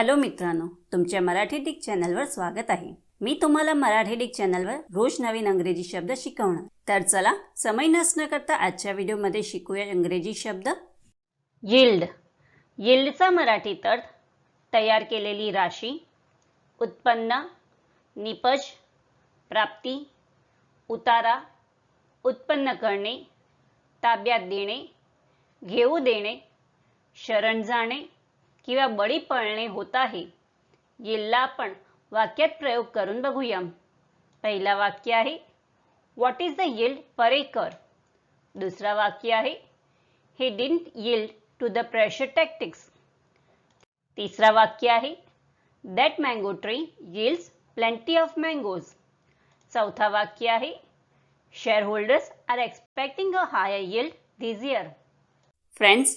Hello मित्रांनो तुमच्या Marathi Dick चॅनलवर स्वागत आहे. मी तुम्हाला मराठी डिक चॅनलवर रोज नवीन अंग्रेजी शब्द शिकवणार. तर चला समय नसणं करता आजच्या व्हिडिओमध्ये शिकूया इंग्रजी शब्द. यिल्ड. यिल्डचा मराठीत अर्थ तयार केलेली राशी उत्पन्न निपज प्राप्ती उतारा उत्पन्न करणे ताब्यात देणे घेऊ देणे शरण जाणे किंवा बळी पळणे होत आहे. येल्ला आपण वाक्यात प्रयोग करून बघूया पहिला वाक्य आहे what is the yield per acre दुसरा वाक्य आहे he didn't yield to the pressure tactics तिसरा वाक्य आहे that mango tree yields plenty of mangoes चौथा वाक्य आहे share holders are expecting a higher yield this year friends